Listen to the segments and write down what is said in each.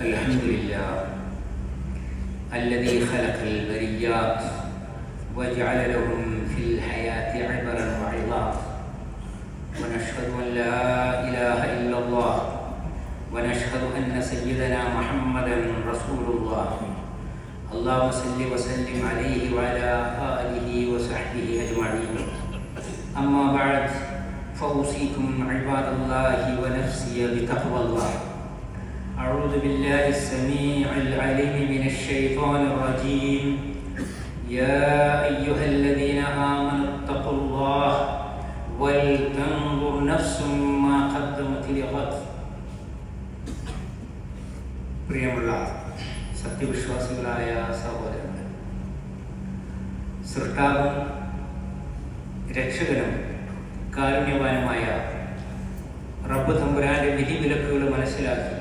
الحمد لله الذي خلق البريات وجعل لهم في الحياة عبرا وعظات ونشهد أن لا إله إلا الله. ونشهد أن سيدنا محمدا رسول الله. اللهم صل وسلم عليه وعلى آله وصحبه أجمعين. أما بعد فأوصيكم عباد الله ونفسي بتقوى الله. أعوذ بالله السميع العليم من الشيطان الرجيم يا أيها الذين آمنوا اتقوا الله ولتنظر نفس ما قدمت لغد പ്രിയമുള്ള സത്യവിശ്വാസികളായ സഹോദരങ്ങൾ സൃഷ്ടാവും രക്ഷകനും കാരുണ്യവാനുമായ റബ്ബ് തമ്പുരാന്റെ വിധിവിലക്കുകൾ മനസ്സിലാക്കി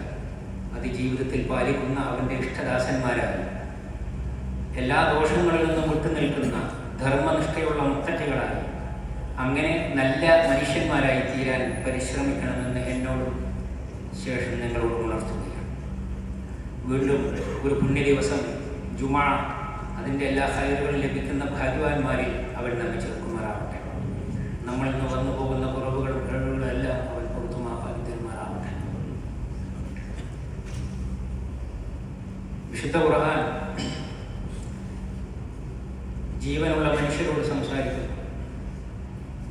അത് ജീവിതത്തിൽ പാലിക്കുന്ന അവന്റെ ഇഷ്ടദാസന്മാരാണ്. എല്ലാ ദോഷങ്ങളിൽ നിന്നും വിട്ടുനിൽക്കുന്ന ധർമ്മനിഷ്ഠയുള്ള മുത്തറ്റകളായി അങ്ങനെ നല്ല മനുഷ്യന്മാരായി തീരാൻ പരിശ്രമിക്കണമെന്ന് എന്നോടും ശേഷം നിങ്ങളോട് ഉണർത്തുകയാണ്. വീണ്ടും ഒരു പുണ്യ ദിവസം ജുമാ അതിന്റെ എല്ലാ ഹൈറുകളും ലഭിക്കുന്ന ഭാഗ്യവാന്മാരിൽ അവൻ നമ്മെ ചേർക്കുമാറാവട്ടെ നമ്മളിന്ന് വന്നു പോകുന്ന വിശുദ്ധ ഖുർആൻ ജീവനുള്ള മനുഷ്യരോട് സംസാരിക്കുന്നു.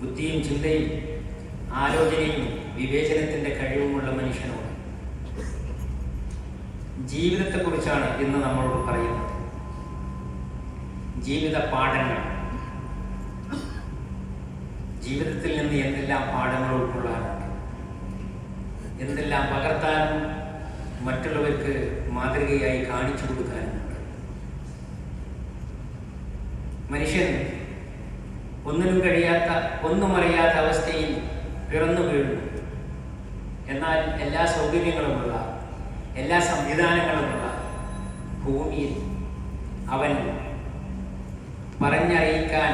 ബുദ്ധിയും ചിന്തയും ആലോചനയും വിവേചനത്തിന്റെ കഴിവുമുള്ള മനുഷ്യനോട്. ജീവിതത്തെക്കുറിച്ചാണ് ഇന്ന് നമ്മളോട് പറയുന്നത്. ജീവിത പാഠങ്ങൾ. ജീവിതത്തിൽ നിന്ന് എന്തെല്ലാം പാഠങ്ങൾ ഉൾക്കൊള്ളാനുണ്ട് എന്തെല്ലാം പകർത്താനും മറ്റുള്ളവർക്ക് മാതൃകയായി കാണിച്ചു കൊടുക്കാനുമുണ്ട് മനുഷ്യൻ ഒന്നിനും കഴിയാത്ത ഒന്നും അറിയാത്ത അവസ്ഥയിൽ പിറന്നു വീഴുന്നു. എന്നാൽ എല്ലാ സൗകര്യങ്ങളുമുള്ള എല്ലാ സംവിധാനങ്ങളുമുള്ള ഭൂമിയിൽ അവൻ പറഞ്ഞറിയിക്കാൻ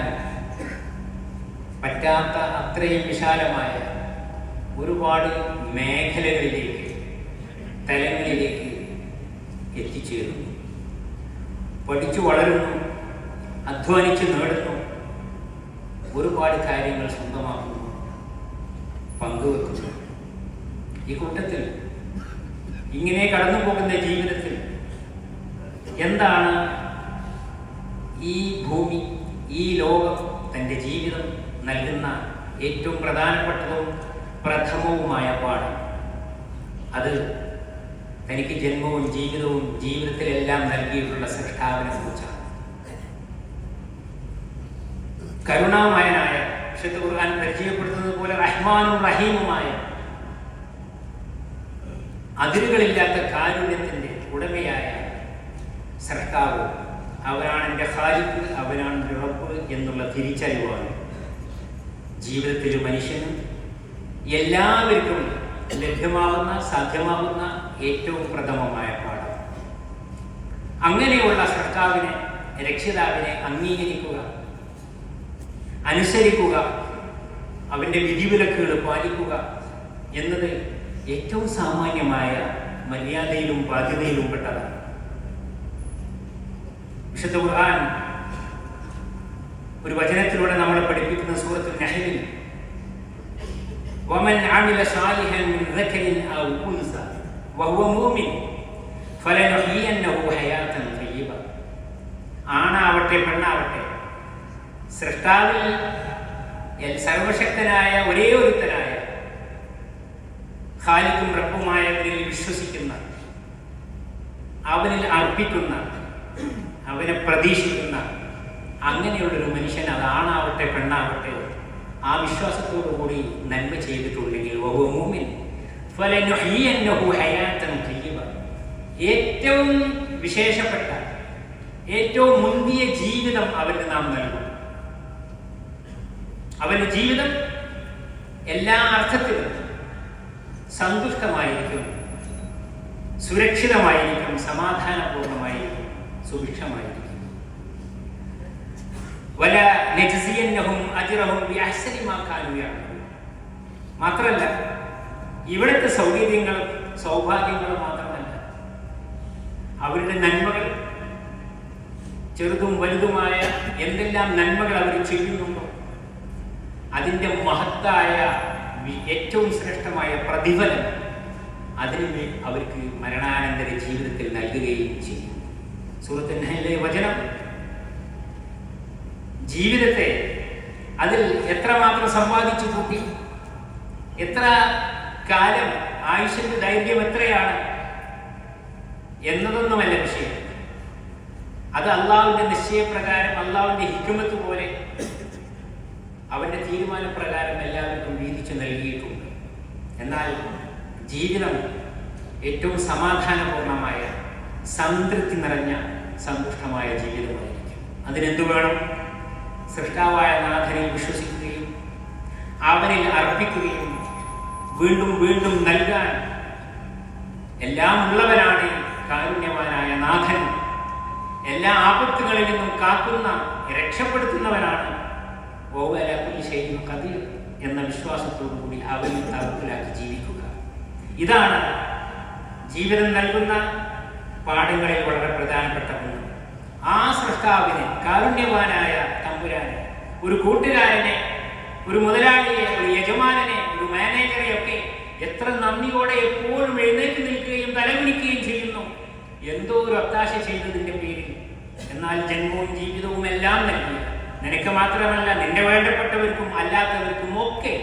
പറ്റാത്ത അത്രയും വിശാലമായ ഒരുപാട് മേഖലകളിലേക്ക് തലങ്ങളിലേക്ക് എത്തിച്ചേരുന്നു. പഠിച്ചു വളരുന്നു അധ്വാനിച്ച് നേടുന്നു ഒരുപാട് കാര്യങ്ങൾ സ്വന്തമാക്കുന്നു പങ്കുവെക്കുന്നു. ഈ കൂട്ടത്തിൽ ഇങ്ങനെ കടന്നു പോകുന്ന ജീവിതത്തിൽ എന്താണ് ഈ ഭൂമി ഈ ലോകം തന്റെ ജീവിതം നൽകുന്ന ഏറ്റവും പ്രധാനപ്പെട്ടതും പ്രഥമവുമായ പാഠം? അത് തനിക്ക് ജന്മവും ജീവിതവും ജീവിതത്തിലെല്ലാം നൽകിയിട്ടുള്ള സൃഷ്ടാവിനെ കുറിച്ചാണ്. കരുണാമയനായ വിശുദ്ധ ഖുർആൻ പരിചയപ്പെടുത്തുന്നത് പോലെ റഹ്മാനും റഹീമുമായ അതിരുകളില്ലാത്ത കാരുണ്യത്തിന്റെ ഉടമയായ സർക്കാവ് അവനാണ് എന്റെ ഖാലിഖ് അവനാണ് റബ്ബ് എന്നുള്ള തിരിച്ചറിവാണ്. ജീവിതത്തിൽ മനുഷ്യനും എല്ലാവർക്കും ലഭ്യമാകുന്ന സാധ്യമാകുന്ന ഏറ്റവും പ്രഥമമായ പാഠം. അങ്ങനെയുള്ള സർക്കാവിനെ രക്ഷിതാവിനെ അംഗീകരിക്കുക അനുസരിക്കുക അവന്റെ വിധിവിലക്കുകൾ പാലിക്കുക എന്നത് ഏറ്റവും സാമാന്യമായ മര്യാദയിലും ബാധ്യതയിലും പെട്ടതാണ്. വിശുദ്ധ ഖുർആൻ ഒരു വചനത്തിലൂടെ നമ്മളെ പഠിപ്പിക്കുന്ന സൂറത്തുൽ നഹലിൽ ومن عمل صالحا من ذكر او انثى وهو مؤمن فلنحيينه حياه طيبه ആണാവട്ടെ പെണ്ണാവട്ടെ സൃഷ്ടാവിൽ സർവശക്തനായ ഒരേ ഒരുത്തനായ ഖാലിക്കും റബ്ബുമായവരിൽ വിശ്വസിക്കുന്ന അവനിൽ അർപ്പിക്കുന്ന അവനെ പ്രതീക്ഷിക്കുന്ന അങ്ങനെയുള്ളൊരു മനുഷ്യൻ അതാണാവട്ടെ പെണ്ണാവട്ടെ ആ വിശ്വാസത്തോടു കൂടി നന്മ ചെയ്തിട്ടുണ്ടെങ്കിൽ ഏറ്റവും വിശേഷപ്പെട്ട ഏറ്റവും മുന്തിയ ജീവിതം അവന് നാം നൽകും. അവന്റെ ജീവിതം എല്ലാ അർത്ഥത്തിലും സന്തുഷ്ടമായിരിക്കും സുരക്ഷിതമായിരിക്കും സമാധാനപൂർണമായിരിക്കും സുഭിക്ഷമായിരിക്കും. വല നജ്സിയന്നഹും അജ്റഹും ബിഅഹ്സനി മാ കാനൂ യഅമലൂൻ മാത്രമല്ല ഇവിടുത്തെ സൗകര്യങ്ങളും സൗഭാഗ്യങ്ങളും മാത്രമല്ല. അവരുടെ നന്മകൾ ചെറുതും വലുതുമായ എന്തെല്ലാം നന്മകൾ അവർ ചെയ്യുന്നുണ്ടോ അതിന്റെ മഹത്തായ ഏറ്റവും ശ്രേഷ്ഠമായ പ്രതിഫലം അതിന് അവർക്ക് മരണാനന്തര ജീവിതത്തിൽ നൽകുകയും ചെയ്യും. സുഹൃത്തിന്റെ വചനം ജീവിതത്തെ അതിൽ എത്രമാത്രം സമ്പാദിച്ചു കൂട്ടി? എത്ര കാലം ആയുഷിന്റെ ദൈർഘ്യം എത്രയാണ് എന്നതൊന്നുമല്ല വിഷയം. അത് അള്ളാഹുവിന്റെ നിശ്ചയപ്രകാരം അള്ളാഹുവിന്റെ ഹിക്കുമത്ത് പോലെ അവന്റെ തീരുമാനപ്രകാരം എല്ലാവർക്കും വീതിച്ചു നൽകിയിട്ടുണ്ട്. എന്നാൽ ജീവിതം ഏറ്റവും സമാധാനപൂർണമായ സംതൃപ്തി നിറഞ്ഞ സന്തുഷ്ടമായ ജീവിതമായിരിക്കും. അതിനെന്തു വേണം? സൃഷ്ടാവായ നാഥനിൽ വിശ്വസിക്കുകയും അവനിൽ അർപ്പിക്കുകയും വീണ്ടും വീണ്ടും നൽകാൻ എല്ലാം ഉള്ളവനാണ് കാരുണ്യവാനായ നാഥൻ. എല്ലാ ആപത്തുകളിൽ നിന്നും കാക്കുന്ന രക്ഷപ്പെടുത്തുന്നവനാണ് ഓവലാക്കുലി ചെയ്യുന്ന കതിർ എന്ന വിശ്വാസത്തോടു കൂടി അവനും തറപ്പിലാക്കി ജീവിക്കുക. ഇതാണ് ജീവിതം നൽകുന്ന പാഠങ്ങളിൽ വളരെ പ്രധാനപ്പെട്ട ഒന്ന്. ആ സൃഷ്ടാവിനെ കാരുണ്യവാനായ തമ്പുരാനെ ഒരു കൂട്ടുകാരനെ ഒരു മുതലാളിയെ ഒരു യജമാനനെ ഒരു മാനേജറെ ഒക്കെ എത്ര നന്ദിയോടെ എപ്പോഴും എഴുന്നേറ്റ് നിൽക്കുകയും തലവിളിക്കുകയും ചെയ്യുന്നു. എന്തോ ഒരു ഒത്താശ ചെയ്തതിന്റെ പേരിൽ. എന്നാൽ ജന്മവും ജീവിതവും എല്ലാം നൽകി. നിനക്ക് മാത്രമല്ല നിന്റെ വേണ്ടപ്പെട്ടവർക്കും അല്ലാത്തവർക്കും ഒക്കെ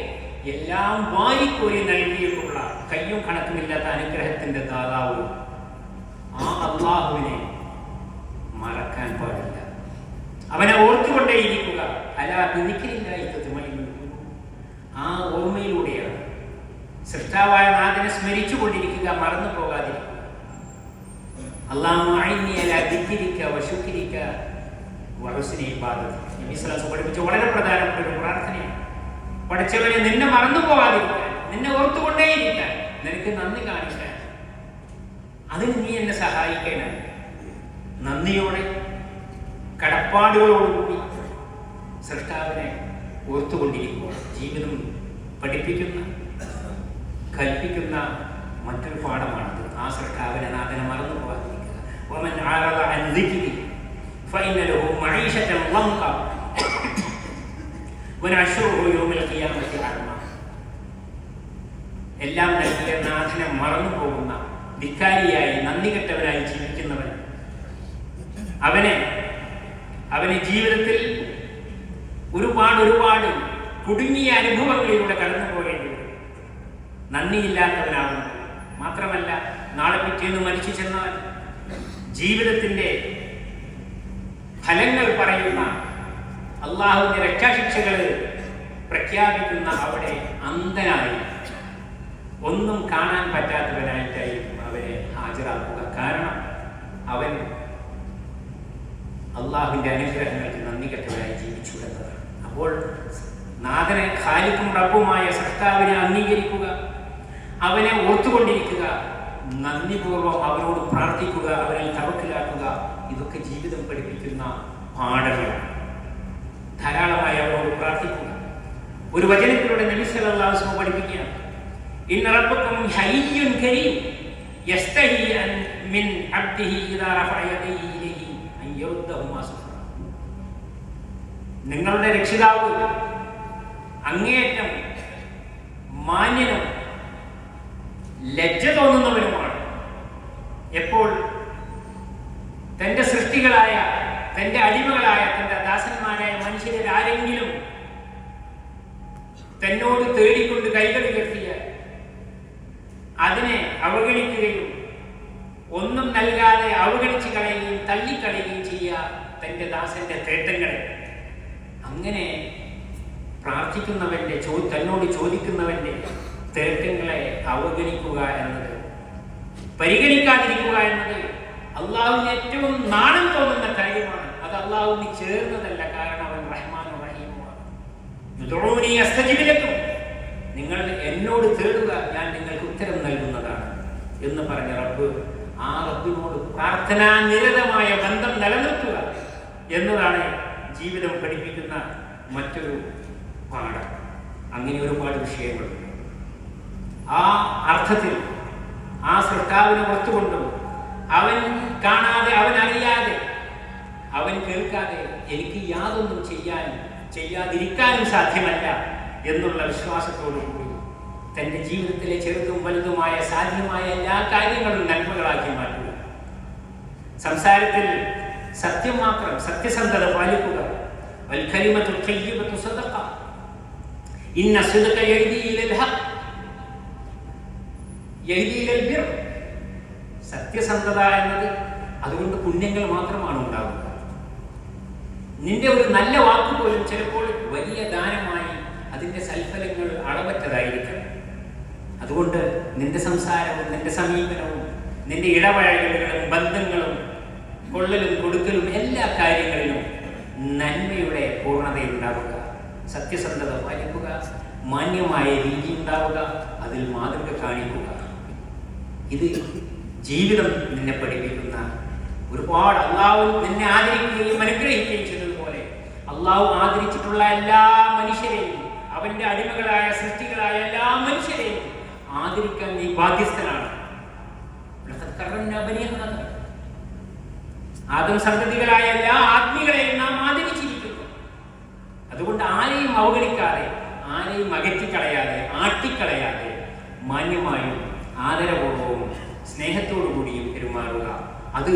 എല്ലാം വാരിക്കോരി നൽകിയിട്ടുള്ള കയ്യും കണക്കുമില്ലാത്ത അനുഗ്രഹത്തിന്റെ ദാതാവ് ആ അള്ളാഹുവിനെ മറക്കാൻ പാടില്ല. അവനെ ഓർത്തുകൊണ്ടേയിരിക്കുക. അല്ല വിധിക്കലില്ലായിത്തതുമായി ആ ഓർമ്മയിലൂടെയാണ്. സൃഷ്ടാവായ നാഥനെ സ്മരിച്ചു കൊണ്ടിരിക്കുക മറന്നു പോകാതിരിക്കുക. അള്ളാഹു പഠിപ്പിച്ച വളരെ പ്രധാനപ്പെട്ട ഒരു പ്രാർത്ഥനയാണ്. പഠിച്ചവനെ നിന്നെ മറന്നു പോകാതിരിക്കാൻ നിന്നെ ഓർത്തുകൊണ്ടേയിരിക്കാൻ നിനക്ക് നന്ദി കാണിക്കാൻ. അതിന് നീ എന്നെ സഹായിക്കണം. നന്ദിയോടെ കടപ്പാടുകളോടുകൂടി സൃഷ്ടാവിനെ ഓർത്തുകൊണ്ടിരിക്കുമ്പോൾ ജീവിതം പഠിപ്പിക്കുന്ന കൽപ്പിക്കുന്ന മറ്റൊരു പാഠമാണത്. ആ സൃഷ്ടാവിനെ നാഥനെ മറന്നു പോകാതിരിക്കുക. എല്ലാം നൽകിയ നാഥനെ മറന്നു പോകുന്ന ധിക്കാരിയായി നന്ദി കെട്ടവനായി ജീവിക്കുന്നവൻ അവനെ അവന് ജീവിതത്തിൽ ഒരുപാട് ഒരുപാട് കുടുങ്ങിയ അനുഭവങ്ങളിലൂടെ കടന്നു പോകേണ്ടി വരും. നന്ദിയില്ലാത്തവനാണ് മാത്രമല്ല നാളെ പിറ്റേന്ന് മരിച്ചു ചെന്നാൽ ജീവിതത്തിന്റെ ഫലങ്ങൾ പറയുന്ന അള്ളാഹുവിന്റെ രക്ഷാശിക്ഷകൾ പ്രഖ്യാപിക്കുന്ന അവിടെ അന്ധനായി. ഒന്നും കാണാൻ പറ്റാത്തവനായിട്ടായിരിക്കും അവരെ ഹാജരാക്കുക. കാരണം അവൻ അള്ളാഹുവിന്റെ അനുഗ്രഹങ്ങൾക്ക് നന്ദി കെട്ടവരായി ജീവിച്ചു എന്നതാണ്. അപ്പോൾ നാഥനെ ഖാലിക്കും റബ്ബുമായ സൃഷ്ടാവിനെ അംഗീകരിക്കുക അവനെ ഓർത്തുകൊണ്ടിരിക്കുക നന്ദിപൂർവം അവരോട് പ്രാർത്ഥിക്കുക അവരെ തവക്കിലാക്കുക ഇതൊക്കെ ജീവിതം പഠിപ്പിക്കുന്ന പാഠങ്ങളാണ്. ധാരാളമായി അവരോട് പ്രാർത്ഥിക്കുക. ഒരു വചനത്തിലൂടെ നബിസലാസ്മ പഠിപ്പിക്കുകയാണ്. ഇന്ന റബ്ബക്കും ഹയ്യുൻ കരീം യസ്തഹി മിൻ അബ്ദിഹി ഇദാ റഫഅ യദൈഹി ഇലൈഹി അവൻ നിങ്ങളുടെ രക്ഷിതാവ് അങ്ങേയറ്റം മാന്യനും ലജ്ജ തോന്നുന്നവരുമാണ് എപ്പോൾ തന്റെ സൃഷ്ടികളായ തന്റെ അടിമകളായ തന്റെ ദാസന്മാരായ മനുഷ്യരിൽ ആരെങ്കിലും തന്നോട് തേടിക്കൊണ്ട് കൈകൾ ഉയർത്തിയാൽ അതിനെ അവഗണിക്കുകയും ഒന്നും നൽകാതെ അവഗണിച്ച് കളയുകയും തള്ളിക്കളയുകയും ചെയ്യുക തന്റെ ദാസന്റെ തേട്ടങ്ങളെ അങ്ങനെ പ്രാർത്ഥിക്കുന്നവന്റെ ചോ തന്നോട് ചോദിക്കുന്നവന്റെ തേട്ടങ്ങളെ അവഗണിക്കുക എന്നത് പരിഗണിക്കാതിരിക്കുക എന്നത് അള്ളാഹുവിന് ഏറ്റവും നാണം തോന്നുന്ന കാര്യമാണ് അത് അള്ളാഹുവിന് ചേർന്നതല്ല കാരണം അവൻ റഹ്മാനും റഹീമുമാണ്. നിങ്ങൾ എന്നോട് തേടുക ഞാൻ നിങ്ങൾക്ക് ഉത്തരം നൽകുന്നതാണ് എന്ന് പറഞ്ഞ റബ്ബ് ആ റബ്ബിനോട് പ്രാർത്ഥനാ നിരതമായ ബന്ധം നിലനിർത്തുക എന്നതാണ് ജീവിതം പഠിപ്പിക്കുന്ന മറ്റൊരു പാഠം. അങ്ങനെ ഒരുപാട് വിഷയങ്ങളുണ്ട് ആ അർത്ഥത്തിൽ ആ സൃഷ്ടാവിനെ ഓർത്തുകൊണ്ടും അവൻ കാണാതെ അവൻ അറിയാതെ അവൻ കേൾക്കാതെ എനിക്ക് യാതൊന്നും ചെയ്യാൻ ചെയ്യാതിരിക്കാനും സാധ്യമല്ല എന്നുള്ള വിശ്വാസത്തോടു കൂടി തന്റെ ജീവിതത്തിലെ ചെറുതും വലുതുമായ സാധ്യമായ എല്ലാ കാര്യങ്ങളും നന്മകളാക്കി മാറ്റുക. സംസാരത്തിൽ സത്യം മാത്രം സത്യസന്ധത പാലിക്കുക. സത്യസന്ധത എന്നത് അതുകൊണ്ട് പുണ്യങ്ങൾ മാത്രമാണ് ഉണ്ടാകുന്നത് നിന്റെ ഒരു നല്ല വാക്ക് പോലും ചിലപ്പോൾ വലിയ ദാനമായി അതിന്റെ സൽഫലങ്ങൾ അളവറ്റതായിരിക്കും. അതുകൊണ്ട് നിന്റെ സംസാരവും നിന്റെ സമീപനവും നിന്റെ ഇടപഴകലുകളും ബന്ധങ്ങളും കൊള്ളലും കൊടുക്കലും എല്ലാ കാര്യങ്ങളിലും നന്മയുടെ പൂർണതയുണ്ടാവുക. സത്യസന്ധത പാലിക്കുക മാന്യമായ രീതി ഉണ്ടാവുക അതിൽ മാതൃക കാണിക്കുക. ഇത് ജീവിതം നിന്നെ പഠിപ്പിക്കുന്ന ഒരുപാട് അള്ളാഹു നിന്നെ ആദരിക്കുകയും അനുഗ്രഹിക്കുകയും ചെയ്തതുപോലെ അള്ളാഹു ആദരിച്ചിട്ടുള്ള എല്ലാ മനുഷ്യരെയും അവന്റെ അടിമകളായ സൃഷ്ടികളായ എല്ലാ മനുഷ്യരെയും ആദരിക്കാൻ നീ ബാധ്യസ്ഥനാണ്. ആദം. സന്തതികളായ എല്ലാ ആത്മീകളെയും നാം ആദരിച്ചിരിക്കുന്നു. അതുകൊണ്ട് ആരെയും അവഗണിക്കാതെ ആരെയും അകറ്റിക്കളയാതെ ആട്ടിക്കളയാതെ മാന്യമായും ആദരപൂർവവും സ്നേഹത്തോടു കൂടിയും പെരുമാറുക. അത്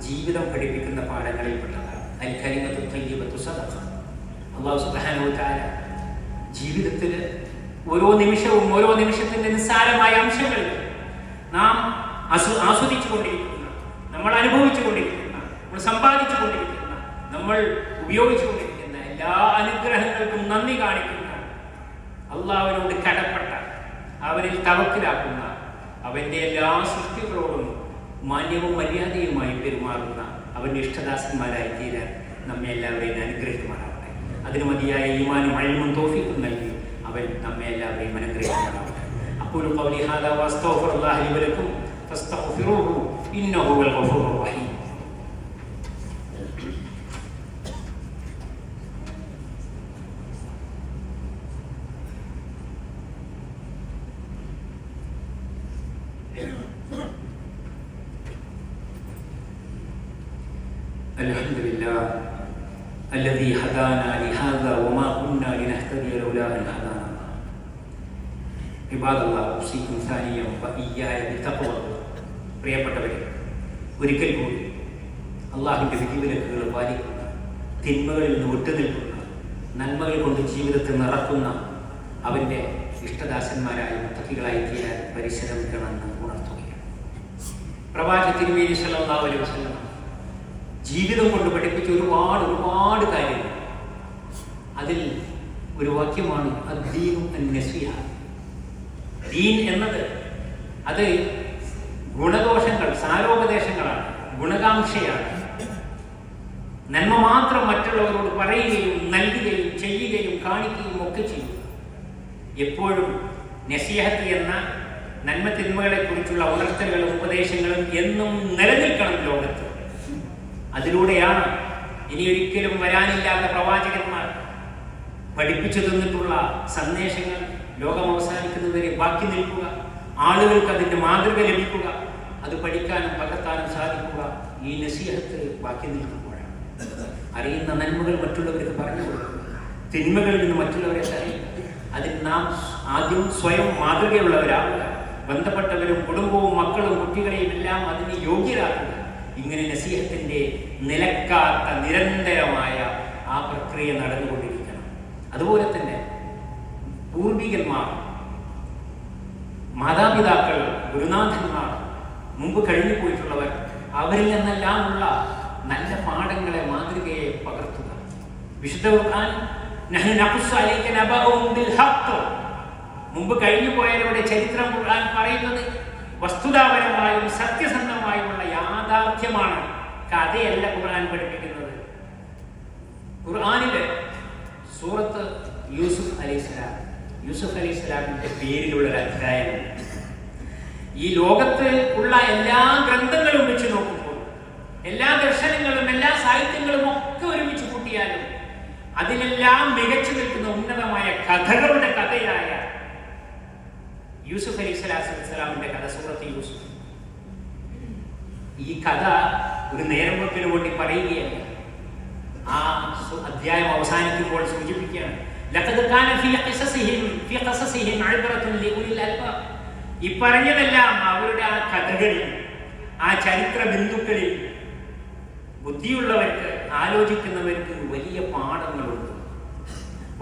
ജീവിതം പഠിപ്പിക്കുന്ന പാഠങ്ങളിൽപ്പെട്ടതാണ്. അൽ കലിമത്തു തയ്യിബത്തു സദഖ അള്ളാഹു വതആല ജീവിതത്തിൽ ഓരോ നിമിഷവും ഓരോ നിമിഷത്തിന്റെ നിസ്സാരമായ അംശങ്ങൾ നാം ആസ്വ ആസ്വദിച്ചു കൊണ്ടിരിക്കുന്ന നമ്മൾ അനുഭവിച്ചു കൊണ്ടിരിക്കുന്ന നമ്മൾ സമ്പാദിച്ചു കൊണ്ടിരിക്കുന്ന നമ്മൾ ഉപയോഗിച്ചു കൊണ്ടിരിക്കുന്ന എല്ലാ അനുഗ്രഹങ്ങൾക്കും നന്ദി കാണിക്കുന്ന അള്ളാഹുവിനോട് കടപ്പെട്ട അവനിൽ തവക്കിലാക്കുന്ന അവന്റെ എല്ലാ സൃഷ്ടികളോടും മാന്യവും മര്യാദയുമായി പെരുമാറുന്ന അവന്റെ ഇഷ്ടദാസന്മാരായി തീരാൻ നമ്മെ എല്ലാവരെയും അനുഗ്രഹിക്കുമാറാവട്ടെ. അതിന് മതിയായ ഈമാനും അഴിമും തോഫിക്കും നൽകി. അവൻ നമ്മെ എല്ലാവരെയും അനുഗ്രഹിക്കുമാറാവട്ടെ അപ്പോൾ قولي هذا واستغفر الله لي ولكم فاستغفروه انه هو الغفور الرحيم الحمد لله الذي هدانا لهذا وما كنا لنهتدي لولا ان هدانا വിവാദമല്ല ഉസീക്കും സാനിയം വയ്യായ തക്കവ പ്രിയപ്പെട്ടവരെ ഒരിക്കൽ കൂടി അള്ളാഹിന്റെ വിധിവിലക്കുകൾ പാലിക്കുന്ന തിന്മകളിൽ നിന്ന് വിട്ടുനിൽക്കുന്ന നന്മകൾ കൊണ്ട് ജീവിതത്തിൽ നിറക്കുന്ന അവന്റെ ഇഷ്ടദാസന്മാരായ മുത്തക്കികളായി തീരാൻ പരിശ്രമിക്കണമെന്ന് ഉണർത്തുകയാണ്. പ്രവാചി തിരുമേനി സല്ലാ അലൈഹി ജീവിതം കൊണ്ട് പഠിപ്പിച്ച ഒരുപാട് ഒരുപാട് കാര്യങ്ങൾ. അതിൽ ഒരു വാക്യമാണ് അദ്ദീനും ദീൻ എന്നത് അത് ഗുണദോഷങ്ങൾ സാരോപദേശങ്ങളാണ് ഗുണകാംക്ഷയാണ്. നന്മ മാത്രം മറ്റുള്ളവരോട് പറയുകയും നൽകുകയും ചെയ്യുകയും കാണിക്കുകയും ഒക്കെ ചെയ്യും. എപ്പോഴും നസീഹത്ത് എന്ന നന്മ തിന്മകളെക്കുറിച്ചുള്ള ഉണർത്തലുകളും ഉപദേശങ്ങളും എന്നും നിലനിൽക്കണം ലോകത്ത്. അതിലൂടെയാണ് ഇനി ഒരിക്കലും വരാനില്ലാത്ത പ്രവാചകന്മാർ പഠിപ്പിച്ചു തന്നിട്ടുള്ള സന്ദേശങ്ങൾ ലോകം അവസാനിക്കുന്നതുവരെ ബാക്കി നിൽക്കുക. ആളുകൾക്ക് അതിന്റെ മാതൃക ലഭിക്കുക. അത് പഠിക്കാനും പകർത്താനും സാധിക്കുക. ഈ നസീഹത്ത് ബാക്കി നിൽക്കുമ്പോഴാണ്. അറിയുന്ന നന്മകൾ മറ്റുള്ളവർക്ക് പറഞ്ഞു കൊടുക്കുക തിന്മകളിൽ നിന്ന് മറ്റുള്ളവരെ അറിയുക അതിൽ നാം ആദ്യം സ്വയം മാതൃകയുള്ളവരാകുക ബന്ധപ്പെട്ടവരും കുടുംബവും മക്കളും കുട്ടികളെയും എല്ലാം അതിന് യോഗ്യരാക്കുക. ഇങ്ങനെ നസീഹത്തിന്റെ നിലക്കാത്ത നിരന്തരമായ ആ പ്രക്രിയ നടന്നുകൊണ്ടിരിക്കണം. അതുപോലെ തന്നെ പൂർവികന്മാർ മാതാപിതാക്കൾ ഗുരുനാഥന്മാർ മുമ്പ് കഴിഞ്ഞു പോയിട്ടുള്ളവർ അവരിൽ നിന്നെല്ലാമുള്ള നല്ല പാഠങ്ങളെ മാതൃകയെ പകർത്തുക. വിശുദ്ധ ഖുർആൻ മുമ്പ് കഴിഞ്ഞു പോയവരുടെ ചരിത്രം ഖുർആൻ പറയുന്നത് വസ്തുതാപരമായും സത്യസന്ധമായുമുള്ള യാഥാർത്ഥ്യമാണ്. കഥയല്ല ഖുർആൻ പഠിപ്പിക്കുന്നത്. ഖുർആനിലെ സൂറത്ത് യൂസുഫ് അലൈഹിസ്സലാം യൂസുഫ് അലി അലൈഹിസ്സലാമിന്റെ പേരിലുള്ള ഒരു അധ്യായമുണ്ട് ഈ ലോകത്ത് ഉള്ള എല്ലാ ഗ്രന്ഥങ്ങളും വെച്ച് നോക്കുമ്പോൾ എല്ലാ ദർശനങ്ങളും എല്ലാ സാഹിത്യങ്ങളും ഒക്കെ ഒരുമിച്ച് കൂട്ടിയാലും അതിലെല്ലാം മികച്ചു നിൽക്കുന്ന ഉന്നതമായ കഥകളുടെ കഥയായ യൂസുഫ് അലി വസ്സലാമിന്റെ കഥ സൂറത്ത് യൂസുഫ്. ഈ കഥ ഒരു നേരം വെപ്പിന് വേണ്ടി പറയുകയല്ല. ആ അധ്യായം അവസാനിക്കുമ്പോൾ സൂചിപ്പിക്കുകയാണ് ലഖദ് കാന ഫീ ഖിസസിഹിം ഫീ ഖസസിഹിം ഇബ്റത്തുൻ ലിഉലിൽ അൽബാബ് ഈ പറഞ്ഞതെല്ലാം അവരുടെ ആ കഥകളിൽ ആ ചരിത്ര ബിന്ദുക്കളിൽ ബുദ്ധിയുള്ളവർക്ക് ആലോചിക്കുന്നവർക്ക് വലിയ പാഠങ്ങളുണ്ട്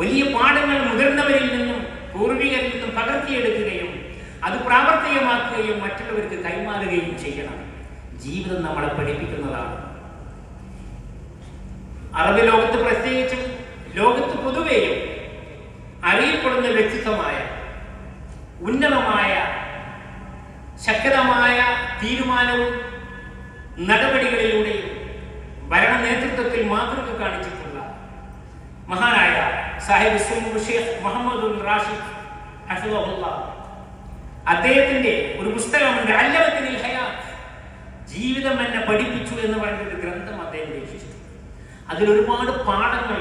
വലിയ പാഠങ്ങൾ മുതിർന്നവരിൽ നിന്നും പൂർവികരിൽ നിന്നും പകർത്തിയെടുക്കുകയും അത് പ്രാവർത്തികമാക്കുകയും മറ്റുള്ളവർക്ക് കൈമാറുകയും ചെയ്യണം. ജീവിതം നമ്മളെ പഠിപ്പിക്കുന്നതാണ്. അറബ് ലോകത്ത് പ്രത്യേകിച്ചും ലോകത്ത് പൊതുവെയും അറിയപ്പെടുന്ന വ്യക്തിത്വമായ ഉന്നതമായ ശക്തമായ തീരുമാനവും നടപടികളിലൂടെയും ഭരണ നേതൃത്വത്തിൽ മാതൃക കാണിച്ചിട്ടുള്ള മഹാനായ സാഹിബ് ഷേഖ് മുഹമ്മദ് റാഷിദ് അദ്ദേഹത്തിന്റെ ഒരു പുസ്തകമുണ്ട് അല്ലവത്തിൽ ജീവിതം എന്നെ പഠിപ്പിച്ചു എന്ന് പറയുന്ന ഒരു ഗ്രന്ഥം അദ്ദേഹം രക്ഷിച്ചു അതിൽ ഒരുപാട് പാഠങ്ങൾ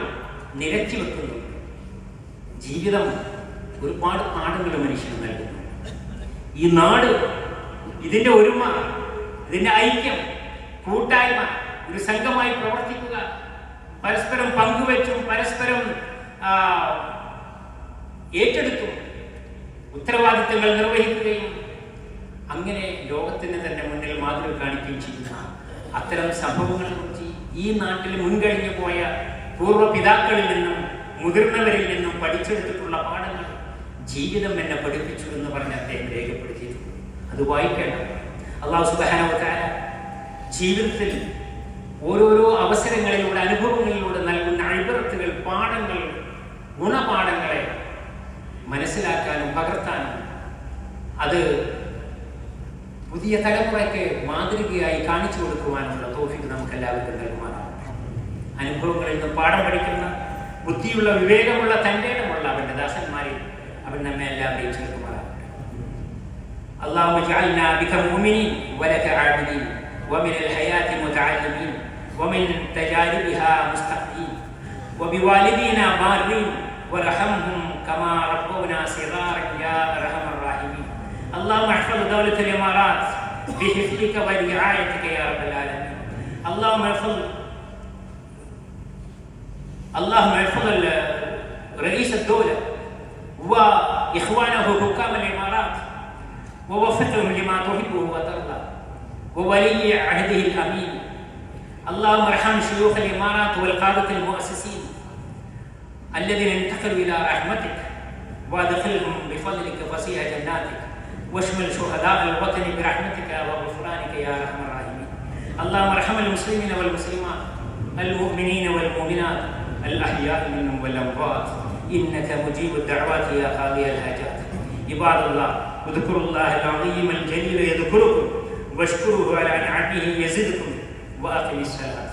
നിരത്തി വെക്കുന്നു ജീവിതം ഒരുപാട് പാഠങ്ങൾ മനുഷ്യന് നൽകുന്നു. ഈ നാട് ഇതിന്റെ ഒരുമ ഇതിന്റെ ഐക്യം കൂട്ടായ്മ ഒരു സംഘമായി പ്രവർത്തിക്കുക പരസ്പരം പങ്കുവെച്ചും പരസ്പരം ഏറ്റെടുത്തും ഉത്തരവാദിത്തങ്ങൾ നിർവഹിക്കുകയും അങ്ങനെ ലോകത്തിന് തന്നെ മുന്നിൽ മാതൃക കാണിക്കുകയും ചെയ്യുന്ന അത്തരം സംഭവങ്ങളെ കുറിച്ച് ഈ നാട്ടിൽ മുൻകഴിഞ്ഞു പോയ പൂർവ പിതാക്കളിൽ നിന്നും മുതിർന്നവരിൽ നിന്നും പഠിച്ചെടുത്തിട്ടുള്ള പാഠങ്ങൾ ജീവിതം എന്നെ പഠിപ്പിച്ചു എന്ന് പറഞ്ഞ് അദ്ദേഹം രേഖപ്പെടുത്തിയിട്ടുണ്ട്. അത് വായിക്കേണ്ട. അള്ളാഹു സുബാനവതാര ജീവിതത്തിൽ ഓരോരോ അവസരങ്ങളിലൂടെ അനുഭവങ്ങളിലൂടെ നൽകുന്ന അഴിബറത്തുകൾ പാഠങ്ങൾ ഗുണപാഠങ്ങളെ മനസ്സിലാക്കാനും പകർത്താനും അത് പുതിയ തലമുറയ്ക്ക് മാതൃകയായി കാണിച്ചു കൊടുക്കുവാനുള്ള തോഫിക്ക് നമുക്ക് എല്ലാവർക്കും നൽകുവാനാണ് അനുഭവങ്ങളിൽ നിന്ന് പാഠം പഠിക്കുന്ന ബുദ്ധിയുള്ള വിവേകമുള്ള തൻ്റെ ഇടമുള്ള അവന്റെ ദാസന്മാരിൽ അവൻ നമ്മെ എല്ലാവരെയും ചേർക്കുമാറാണ് اللهم اجعلنا بك مؤمنين ولك عابدين ومن الحياة متعلمين ومن تجاربها مستقيم وبوالدينا بارين وارحمهم كما ربونا صغارا يا ارحم الراحمين اللهم احفظ دولة الامارات بحفظك ورعايتك يا رب العالمين اللهم احفظ اللهم ال- رئيس الدولة وإخوانه حكام الإمارات ووفقهم لما تحبه وترضى وولي عهده الأمين. اللهم ارحم شيوخ الإمارات والقادة المؤسسين الذين انتقلوا إلى رحمتك وادخلهم بفضلك فسيح جناتك واشمل شهداء الوطن برحمتك وغفرانك يا أرحم الراحمين. اللهم ارحم المسلمين والمسلمات المؤمنين والمؤمنات الأحياء منهم والأموات. إنك مجيب الدعوات يا قاضي الحاجات. عباد الله اذكروا الله العظيم الجليل يذكركم واشكروه على نعمه يزدكم وأقم الصلاة.